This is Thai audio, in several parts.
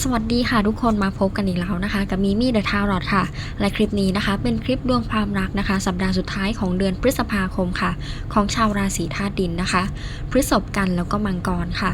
สวัสดีค่ะทุกคนมาพบกันอีกแล้วนะคะ กับมีมี่เดอะทาวรอดค่ะ และคลิปนี้นะคะ เป็นคลิปดวงความรักนะคะ สัปดาห์สุดท้ายของเดือนพฤษภาคมค่ะ ของชาวราศีธาตุดินนะคะ พฤษภกันแล้วก็มังกรค่ะ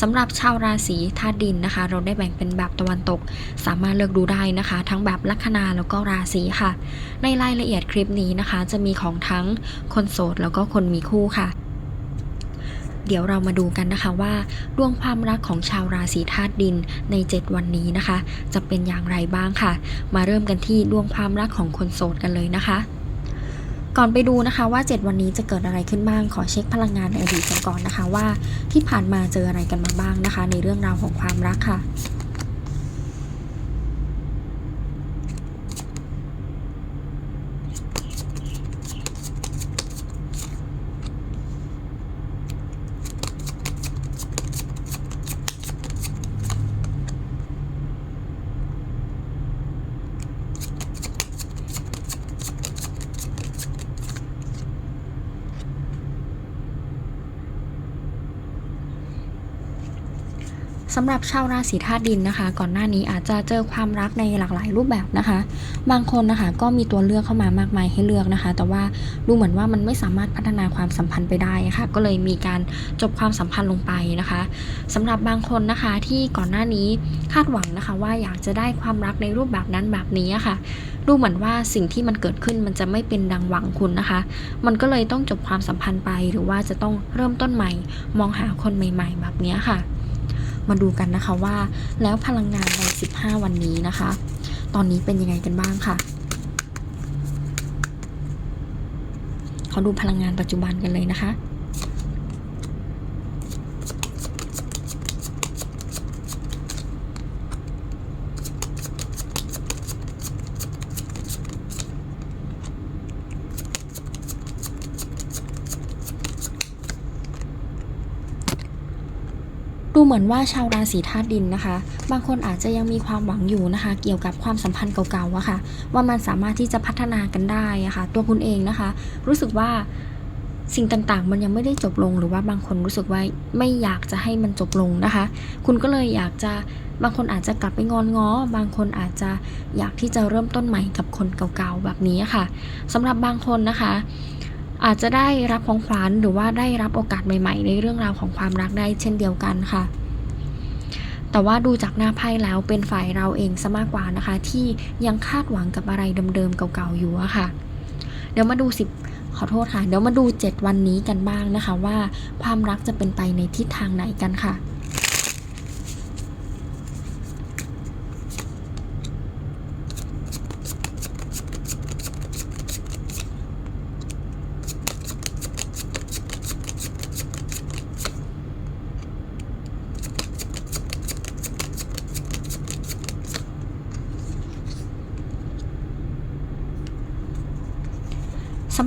สำหรับชาวราศีธาตุดินนะคะ เราได้แบ่งเป็นแบบตะวันตก สามารถเลือกดูได้นะคะ ทั้งแบบลัคนาแล้วก็ราศีค่ะ ในรายละเอียดคลิปนี้นะคะ จะมีของทั้งคนโสดแล้วก็คนมีคู่ค่ะ เดี๋ยวเรามาดูกันนะคะว่าดวงความรักของชาวราศีธาตุดินใน 7 วันนี้นะคะ จะเป็นอย่างไรบ้างค่ะ มาเริ่มกันที่ดวงความรักของคนโสดกันเลยนะคะ ก่อนไปดูนะคะว่า 7 วันนี้จะเกิดอะไรขึ้นบ้างขอเช็คพลังงานในอดีตกันก่อนนะคะว่าที่ผ่านมาเจออะไรกันมาบ้างนะคะ ในเรื่องราวของความรักค่ะ สำหรับชาวราศีธาตุดินนะคะ ก่อนหน้านี้อาจจะเจอความรักในหลากหลายรูปแบบนะคะ บางคนนะคะก็มีตัวเลือกเข้ามามากมายให้เลือกนะคะ แต่ว่าดูเหมือนว่ามันไม่สามารถพัฒนาความสัมพันธ์ไปได้ค่ะก็เลยมีการจบความสัมพันธ์ลงไปนะคะสำหรับบางคนนะคะที่ก่อนหน้านี้คาดหวังนะคะ ว่าอยากจะได้ความรักในรูปแบบนั้นแบบนี้ะค่ะดูเหมือนว่าสิ่งที่มันเกิดขึ้นมันจะไม่เป็นดังหวังคุณนะคะ มันก็เลยต้องจบความสัมพันธ์ไป หรือว่าจะต้องเริ่มต้นใหม่ มองหาคนใหม่ ๆ แบบนี้ค่ะ มาดูกันนะคะว่า แล้วพลังงานใน 15 วันนี้นะคะ ตอนนี้เป็นยังไงกันบ้างค่ะเขาดูพลังงานปัจจุบันกันเลยนะคะ ดูเหมือนว่าชาวราศีธาตุดินนะคะ บางคนอาจจะยังมีความหวังอยู่นะคะ เกี่ยวกับความสัมพันธ์เก่าๆอะค่ะ ว่ามันสามารถที่จะพัฒนากันได้อะค่ะ ตัวคุณเองนะคะ รู้สึกว่าสิ่งต่างๆ มันยังไม่ได้จบลงหรือว่าบางคนรู้สึกว่าไม่อยากจะให้มันจบลงนะคะ คุณก็เลยอยากจะบางคนอาจจะกลับไปงอนง้อ บางคนอาจจะอยากที่จะเริ่มต้นใหม่กับคนเก่าๆแบบนี้ค่ะสำหรับบางคนนะคะ อาจจะได้รับของขวัญหรือว่าได้รับโอกาสใหม่ ๆ ในเรื่องราวของความรักได้เช่นเดียวกันค่ะ แต่ว่าดูจากหน้าไพ่แล้วเป็นฝ่ายเราเองซะมากกว่านะคะ ที่ยังคาดหวังกับอะไรเดิมๆเก่าๆอยู่อะค่ะ เดี๋ยวมาดูสิบขอโทษค่ะ เดี๋ยวมาดู 7 วันนี้กันบ้างนะคะว่าความรักจะเป็นไปในทิศทางไหนกันค่ะ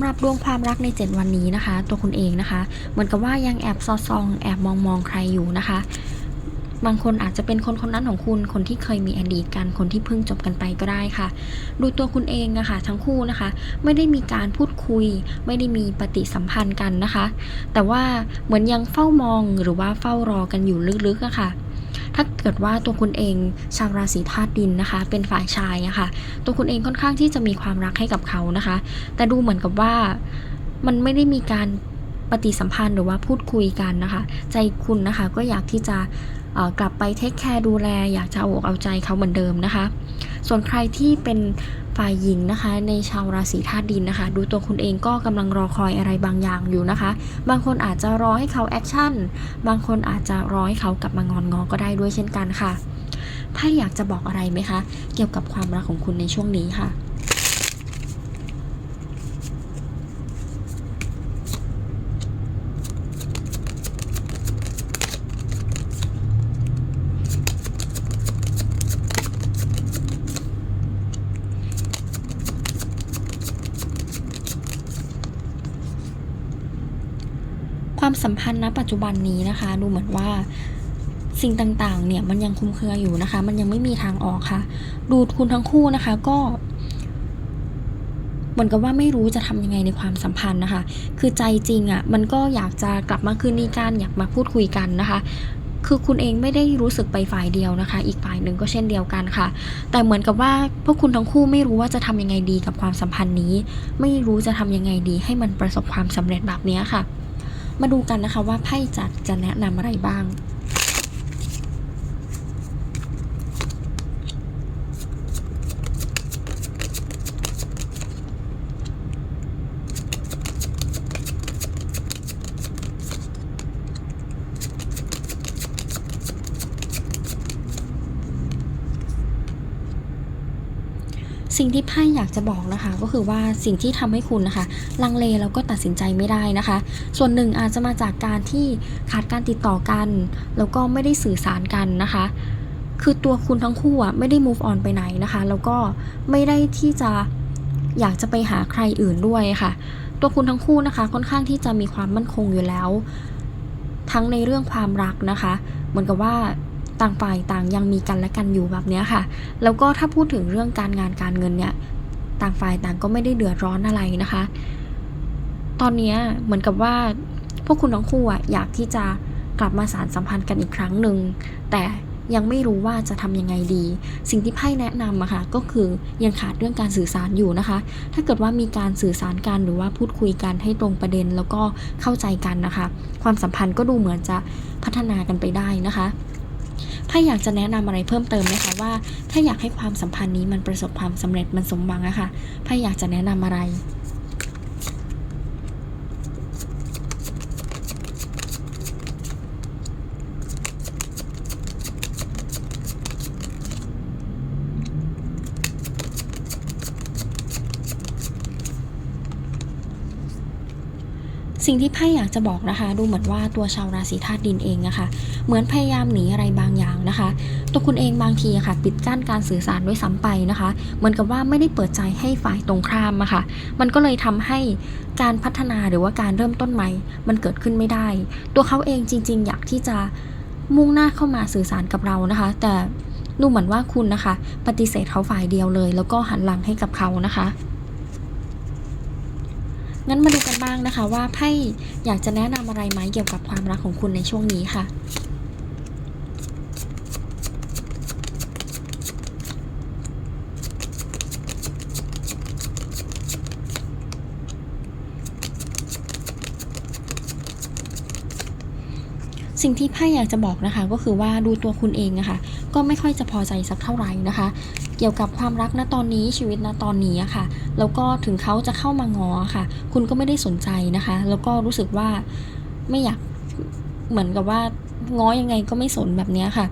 ำหรับดวงความรักใน 7 วันนี้นะคะ ตัวคุณเองนะคะ เหมือนกับว่ายังแอบซอซอง แอบมองมองใครอยู่นะคะ บางคนอาจจะเป็นคนคนนั้นของคุณ คนที่เคยมีอดีตกัน คนที่เพิ่งจบกันไปก็ได้ค่ะ ดูตัวคุณเองนะคะ ทั้งคู่นะคะ ไม่ได้มีการพูดคุย ไม่ได้มีปฏิสัมพันธ์กันนะคะ แต่ว่าเหมือนยังเฝ้ามองหรือว่าเฝ้ารอกันอยู่ลึกๆอะค่ะ ถ้าเกิดว่าตัวคุณเองชาวราศีธาตุดินนะคะ เป็นฝ่ายชายอะค่ะ ตัวคุณเองค่อนข้างที่จะมีความรักให้กับเขานะคะ แต่ดูเหมือนกับว่ามันไม่ได้มีการปฏิสัมพันธ์หรือว่าพูดคุยกันนะคะ ใจคุณนะคะก็อยากที่จะกลับไปเทคแคร์ดูแล อยากจะเอาอกเอาใจเขาเหมือนเดิมนะคะ ส่วนใครที่เป็น ฝ่ายหญิงนะคะ ในชาวราศีธาตุดินนะคะ ดูตัวคุณเองก็กำลังรอคอยอะไรบางอย่างอยู่นะคะ บางคนอาจจะรอให้เขาแอคชั่น บางคนอาจจะรอให้เขากลับมางอนงอก็ได้ด้วยเช่นกันค่ะไพ่อยากจะบอกอะไรไหมคะ เกี่ยวกับความรักของคุณในช่วงนี้ค่ะ ความสัมพันธ์ณปัจจุบันนี้นะคะ ดูเหมือนว่าสิ่งต่างๆ เนี่ยมันยังคุมเครืออยู่นะคะ มันยังไม่มีทางออกค่ะ ดูคุณทั้งคู่นะคะก็เหมือนกับว่าไม่รู้จะทำยังไงในความสัมพันธ์นะคะ คือใจจริงอะ่ะมันก็อยากจะกลับมาคืนดีกันอยากมาพูดคุยกันนะคะ คือคุณเองไม่ได้รู้สึกไปฝ่ายเดียวนะคะ อีกฝ่ายหนึ่งก็เช่นเดียวกันค่ะ แต่เหมือนกับว่าพวกคุณทั้งคู่ไม่รู้ว่าจะทำยังไงดีกับความสัมพันธ์นี้ ไม่รู้จะทำยังไงดีให้มันประสบความสำเร็จแบบนี้ค่ะ มาดูกันนะคะว่าไพ่จัดจะแนะนำอะไรบ้าง สิ่งที่ไพ่อยากจะบอกนะคะ ก็คือว่าสิ่งที่ทำให้คุณนะคะลังเลแล้วก็ตัดสินใจไม่ได้นะคะ ส่วนหนึ่งอาจจะมาจากการที่ขาดการติดต่อกัน แล้วก็ไม่ได้สื่อสารกันนะคะ คือตัวคุณทั้งคู่อะไม่ได้ move on ไปไหนนะคะ แล้วก็ไม่ได้ที่จะอยากจะไปหาใครอื่นด้วยค่ะ ตัวคุณทั้งคู่นะคะ ค่อนข้างที่จะมีความมั่นคงอยู่แล้ว ทั้งในเรื่องความรักนะคะ เหมือนกับว่า ต่างฝ่ายต่างยังมีกันและกันอยู่แบบนี้ค่ะ แล้วก็ถ้าพูดถึงเรื่องการงานการเงินเนี่ย ต่างฝ่ายต่างก็ไม่ได้เดือดร้อนอะไรนะคะ ตอนนี้เหมือนกับว่าพวกคุณทั้งคู่อะอยากที่จะกลับมาสารสัมพันธ์กันอีกครั้งหนึ่ง แต่ยังไม่รู้ว่าจะทำยังไงดี สิ่งที่ไพ่แนะนำอะค่ะก็คือยังขาดเรื่องการสื่อสารอยู่นะคะ ถ้าเกิดว่ามีการสื่อสารกันหรือว่าพูดคุยกันให้ตรงประเด็นแล้วก็เข้าใจกันนะคะ ความสัมพันธ์ก็ดูเหมือนจะพัฒนากันไปได้นะคะ ไพ่อยากจะแนะนำอะไรเพิ่มเติมไหมคะว่า ถ้าอยากให้ความสัมพันธ์นี้มันประสบความสำเร็จมันสมหวังอะค่ะไพ่อยากจะแนะนำอะไรสิ่งที่ไพ่อยากจะบอกนะคะ ดูเหมือนว่าตัวชาวราศีธาตุดินเองนะคะ เหมือนพยายามหนีอะไรบางอย่างนะคะ ตัวคุณเองบางทีค่ะปิดกั้นการสื่อสารด้วยซ้ำไปนะคะ เหมือนกับว่าไม่ได้เปิดใจให้ฝ่ายตรงข้ามอะค่ะ มันก็เลยทำให้การพัฒนาหรือว่าการเริ่มต้นใหม่ มันเกิดขึ้นไม่ได้ ตัวเขาเองจริง ๆ อยากที่จะมุ่งหน้าเข้ามาสื่อสารกับเรานะคะ แต่ดูเหมือนว่าคุณนะคะ ปฏิเสธเขาฝ่ายเดียวเลย แล้วก็หันหลังให้กับเขานะคะงั้นมาดูกันบ้างนะคะว่าไพ่อยากจะแนะนำอะไรไหมเกี่ยวกับความรักของคุณในช่วงนี้ค่ะ สิ่งที่ไพ่อยากจะบอกนะคะ ก็คือว่าดูตัวคุณเองอะคะ ก็ไม่ค่อยจะพอใจสักเท่าไหร่นะคะ เกี่ยวกับความรักณตอนนี้ชีวิตณตอนนี้ะค่ะ แล้วก็ถึงเขาจะเข้ามางอค่ะ คุณก็ไม่ได้สนใจนะคะ แล้วก็รู้สึกว่าไม่อยากเหมือนกับว่าง้อยังไงก็ไม่สนแบบนี้ค่ะ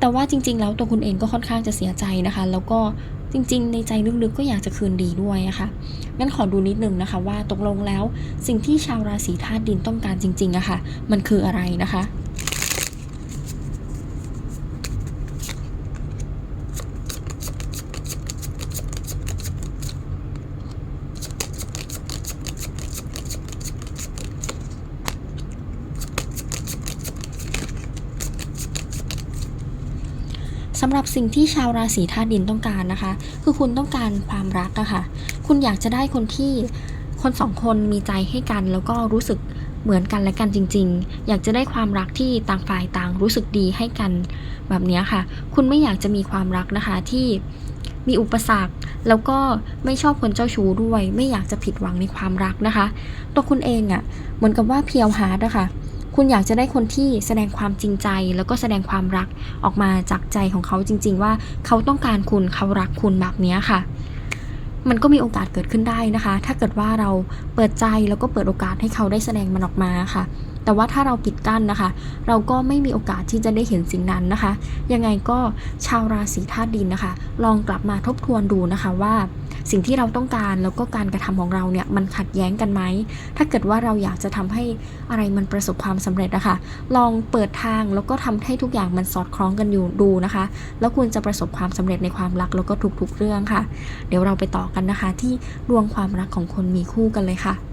แต่ว่าจริง ๆ แล้วตัวคุณเองก็ค่อนข้างจะเสียใจนะคะ แล้วก็ จริง ๆ ในใจลึกๆก็อยากจะคืนดีด้วยอะค่ะงั้นขอดูนิดนึงนะคะ ว่าตกลงแล้วสิ่งที่ชาวราศีธาตุดินต้องการจริงๆอะค่ะ มันคืออะไรนะคะำหรับสิ่งที่ชาวราศีธาตุดินต้องการนะคะ คือคุณต้องการความรักอะค่ะ คุณอยากจะได้คนที่คนสองคนมีใจให้กันแล้วก็รู้สึกเหมือนกันและกันจริง ๆ อยากจะได้ความรักที่ต่างฝ่ายต่างรู้สึกดีให้กันแบบนี้ค่ะ คุณไม่อยากจะมีความรักนะคะที่มีอุปสรรค แล้วก็ไม่ชอบคนเจ้าชู้ด้วย ไม่อยากจะผิดหวังในความรักนะคะ ตัวคุณเองอะเหมือนกับว่าเพียวฮาร์ดอะคะ คุณอยากจะได้คนที่แสดงความจริงใจ แล้วก็แสดงความรักออกมาจากใจของเขาจริง ๆ ว่าเขาต้องการคุณเขารักคุณแบบนี้ค่ะ มันก็มีโอกาสเกิดขึ้นได้นะคะ ถ้าเกิดว่าเราเปิดใจแล้วก็เปิดโอกาสให้เขาได้แสดงมันออกมาค่ะ แต่ว่าถ้าเราปิดกั้นนะคะ เราก็ไม่มีโอกาสที่จะได้เห็นสิ่งนั้นนะคะ ยังไงก็ชาวราศีธาตุดินนะคะ ลองกลับมาทบทวนดูนะคะว่าสิ่งที่เราต้องการแล้วก็การกระทำของเราเนี่ยมันขัดแย้งกันไหม ถ้าเกิดว่าเราอยากจะทำให้อะไรมันประสบความสำเร็จนะคะลองเปิดทางแล้วก็ทำให้ทุกอย่างมันสอดคล้องกันอยู่ดูนะคะ แล้วคุณจะประสบความสำเร็จในความรักแล้วก็ทุกๆเรื่องค่ะ เดี๋ยวเราไปต่อกันนะคะ ที่ดวงความรักของคนมีคู่กันเลยค่ะ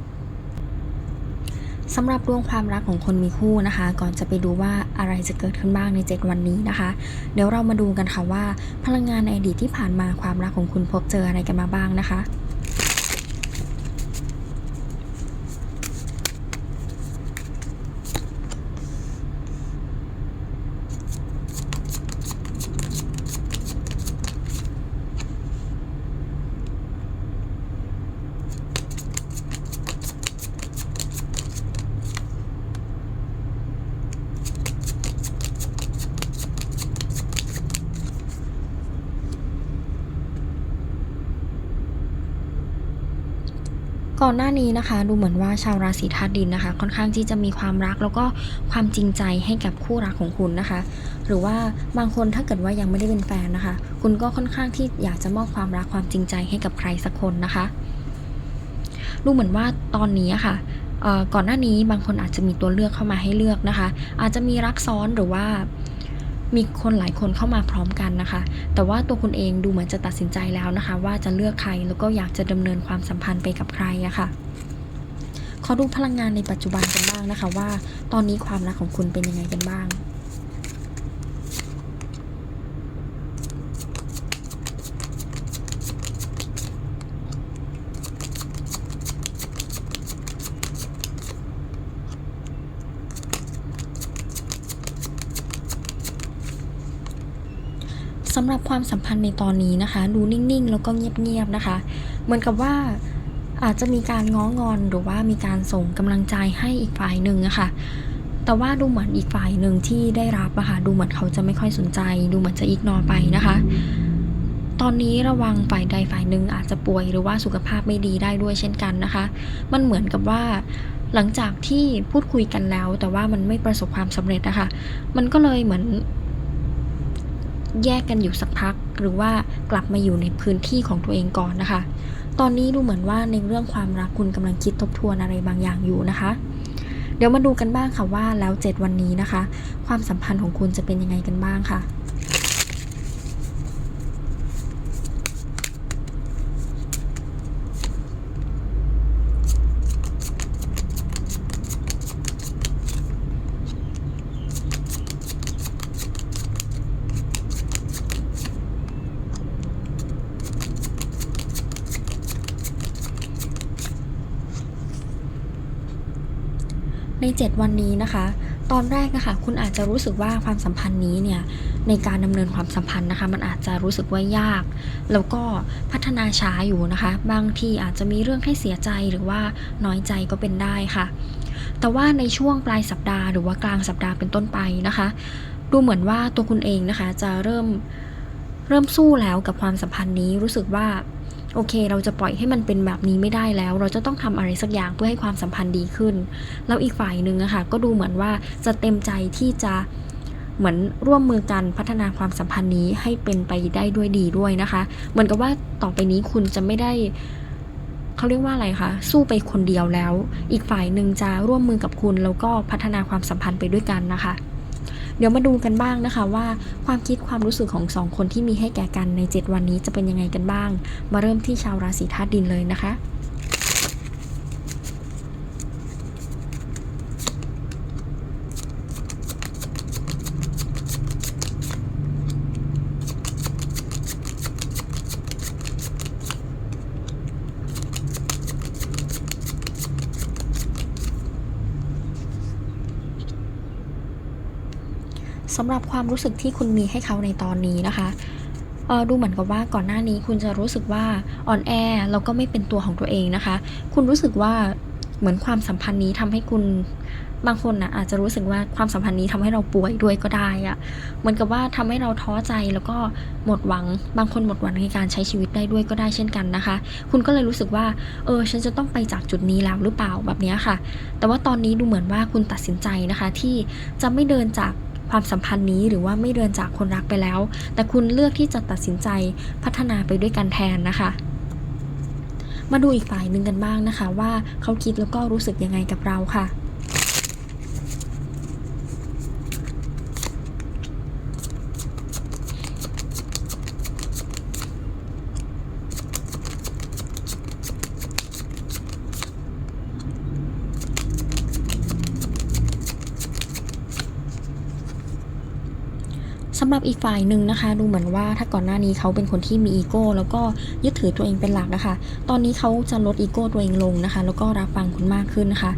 สำหรับดวงความรักของคนมีคู่นะคะ ก่อนจะไปดูว่าอะไรจะเกิดขึ้นบ้างใน 7 วันนี้นะคะ เดี๋ยวเรามาดูกันค่ะว่า พลังงานในอดีตที่ผ่านมาความรักของคุณพบเจออะไรกันมาบ้างนะคะ ก่อนหน้านี้นะคะ ดูเหมือนว่าชาวราศีธาตุดินนะคะ ค่อนข้างที่จะมีความรักแล้วก็ความจริงใจให้กับคู่รักของคุณนะคะ หรือว่าบางคนถ้าเกิดว่ายังไม่ได้เป็นแฟนนะคะ คุณก็ค่อนข้างที่อยากจะมอบความรักความจริงใจให้กับใครสักคนนะคะ ดูเหมือนว่าตอนนี้อะค่ะก่อนหน้านี้บางคนอาจจะมีตัวเลือกเข้ามาให้เลือกนะคะ อาจจะมีรักซ้อนหรือว่า มีคนหลายคนเข้ามาพร้อมกันนะคะ แต่ว่าตัวคุณเองดูเหมือนจะตัดสินใจแล้วนะคะ ว่าจะเลือกใครแล้วก็อยากจะดำเนินความสัมพันธ์ไปกับใครอะค่ะขอดูพลังงานในปัจจุบันกันบ้างนะคะ ว่าตอนนี้ความรักของคุณเป็นยังไงกันบ้าง สำหรับความสัมพันธ์ในตอนนี้นะคะ ดูนิ่งๆ แล้วก็เงียบๆนะคะ เหมือนกับว่าอาจจะมีการง้องอนหรือว่ามีการส่งกำลังใจให้อีกฝ่ายหนึ่งอะค่ะ แต่ว่าดูเหมือนอีกฝ่ายหนึ่งที่ได้รับอะค่ะดูเหมือนเขาจะไม่ค่อยสนใจ ดูเหมือนจะอิกนอไปนะคะ ตอนนี้ระวังฝ่ายใดฝ่ายหนึ่งอาจจะป่วยหรือว่าสุขภาพไม่ดีได้ด้วยเช่นกันนะคะ มันเหมือนกับว่าหลังจากที่พูดคุยกันแล้ว แต่ว่ามันไม่ประสบความสำเร็จอะคะ มันก็เลยเหมือน แยกกันอยู่สักพัก หรือว่ากลับมาอยู่ในพื้นที่ของตัวเองก่อนนะคะ ตอนนี้ดูเหมือนว่าในเรื่องความรักคุณกำลังคิดทบทวนอะไรบางอย่างอยู่นะคะ เดี๋ยวมาดูกันบ้างค่ะว่าแล้ว 7 วันนี้นะคะ ความสัมพันธ์ของคุณจะเป็นยังไงกันบ้างค่ะ 7 วันนี้นะคะ ตอนแรกนะคะ คุณอาจจะรู้สึกว่าความสัมพันธ์นี้เนี่ยในการดำเนินความสัมพันธ์นะคะ มันอาจจะรู้สึกว่ายาก แล้วก็พัฒนาช้าอยู่นะคะ บางทีอาจจะมีเรื่องให้เสียใจหรือว่าน้อยใจก็เป็นได้ค่ะ แต่ว่าในช่วงปลายสัปดาห์หรือว่ากลางสัปดาห์เป็นต้นไปนะคะ ดูเหมือนว่าตัวคุณเองนะคะจะเริ่มเริ่มสู้แล้วกับความสัมพันธ์นี้รู้สึกว่า โอเค เราจะปล่อยให้มันเป็นแบบนี้ไม่ได้แล้ว เราจะต้องทำอะไรสักอย่างเพื่อให้ความสัมพันธ์ดีขึ้น แล้วอีกฝ่ายหนึ่งอะค่ะก็ดูเหมือนว่าจะเต็มใจที่จะเหมือนร่วมมือกันพัฒนาความสัมพันธ์นี้ให้เป็นไปได้ด้วยดีด้วยนะคะ เหมือนกับว่าต่อไปนี้คุณจะไม่ได้เขาเรียกว่าอะไรคะ สู้ไปคนเดียวแล้ว อีกฝ่ายหนึ่งจะร่วมมือกับคุณแล้วก็พัฒนาความสัมพันธ์ไปด้วยกันนะคะ เดี๋ยวมาดูกันบ้างนะคะว่าความคิดความรู้สึกของสองคนที่มีให้แก่กันใน 7 วันนี้จะเป็นยังไงกันบ้าง มาเริ่มที่ชาวราศีธาตุดินเลยนะคะ สำหรับความรู้สึกที่คุณมีให้เขาในตอนนี้นะคะเออดูเหมือนกับว่าก่อนหน้านี้คุณจะรู้สึกว่าอ่อนแอแล้วก็ไม่เป็นตัวของตัวเองนะคะ คุณรู้สึกว่าเหมือนความสัมพันธ์นี้ทำให้คุณบางคนนะอาจจะรู้สึกว่าความสัมพันธ์นี้ทำให้เราป่วยด้วยก็ได้อะเหมือนกับว่าทำให้เราท้อใจแล้วก็หมดหวัง บางคนหมดหวังในการใช้ชีวิตได้ด้วยก็ได้เช่นกันนะคะ คุณก็เลยรู้สึกว่า เออ ฉันจะต้องไปจากจุดนี้แล้วหรือเปล่าแบบนี้ค่ะ แต่ว่าตอนนี้ดูเหมือนว่าคุณตัดสินใจนะคะ ที่จะไม่เดินจาก ความสัมพันธ์นี้หรือว่าไม่เดินจากคนรักไปแล้ว แต่คุณเลือกที่จะตัดสินใจพัฒนาไปด้วยกันแทนนะคะ มาดูอีกฝ่ายหนึ่งกันบ้างนะคะ ว่าเขาคิดแล้วก็รู้สึกยังไงกับเราค่ะ หรับอีกฝ่ายหนึ่งนะคะ ดูเหมือนว่าถ้าก่อนหน้านี้เขาเป็นคนที่มีอีโก้แล้วก็ยึดถือตัวเองเป็นหลักนะคะ ตอนนี้เขาจะลดอีโก้ตัวเองลงนะคะ แล้วก็รับฟังคุณมากขึ้นนะคะ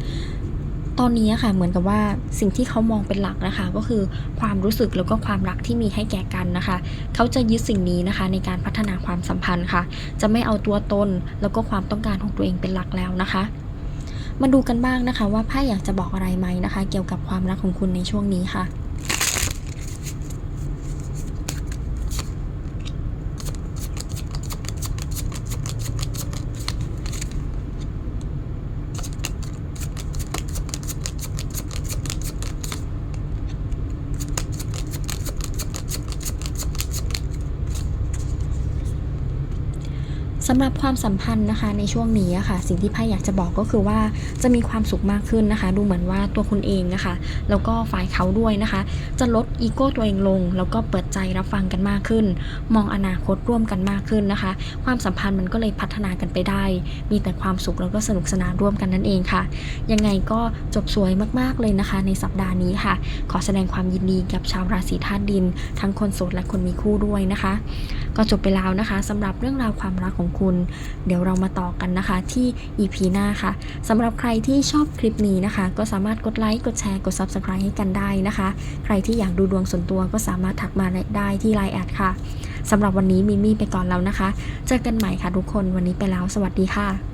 ตอนนี้ค่ะเหมือนกับว่าสิ่งที่เขามองเป็นหลักนะคะ ก็คือความรู้สึกแล้วก็ความรักที่มีให้แก่กันนะคะ เขาจะยึดสิ่งนี้นะคะ ในการพัฒนาความสัมพันธ์ค่ะ จะไม่เอาตัวตนแล้วก็ความต้องการของตัวเองเป็นหลักแล้วนะคะ มาดูกันบ้างนะคะ ว่าไพ่อยากจะบอกอะไรไหมนะคะ เกี่ยวกับความรักของคุณในช่วงนี้ค่ะ สำหรับความสัมพันธ์นะคะในช่วงนี้ะค่ะ สิ่งที่ไพ่อยากจะบอกก็คือว่าจะมีความสุขมากขึ้นนะคะ ดูเหมือนว่าตัวคุณเองนะคะ แล้วก็ฝ่ายเขาด้วยนะคะ จะลดอีโก้ตัวเองลง แล้วก็เปิดใจรับฟังกันมากขึ้น มองอนาคตร่วมกันมากขึ้นนะคะ ความสัมพันธ์มันก็เลยพัฒนากันไปได้ มีแต่ความสุขแล้วก็สนุกสนานร่วมกันนั่นเองค่ะ ยังไงก็จบสวยมากๆเลยนะคะ ในสัปดาห์นี้ค่ะ ขอแสดงความยินดีกับชาวราศีธาตุดิน ทั้งคนโสดและคนมีคู่ด้วยนะคะ ก็จบไปแล้วนะคะสำหรับเรื่องราวความรักของคุณ เดี๋ยวเรามาต่อกันนะคะที่ EP หน้าค่ะสำหรับใครที่ชอบคลิปนี้นะคะ ก็สามารถกดไลค์กดแชร์กด Subscribe ให้กันได้นะคะ ใครที่อยากดูดวงส่วนตัวก็สามารถทักมาได้ที่ Line แอดค่ะสำหรับวันนี้มิมี่ไปก่อนแล้วนะคะ เจอกันใหม่ค่ะทุกคนวันนี้ไปแล้ว สวัสดีค่ะ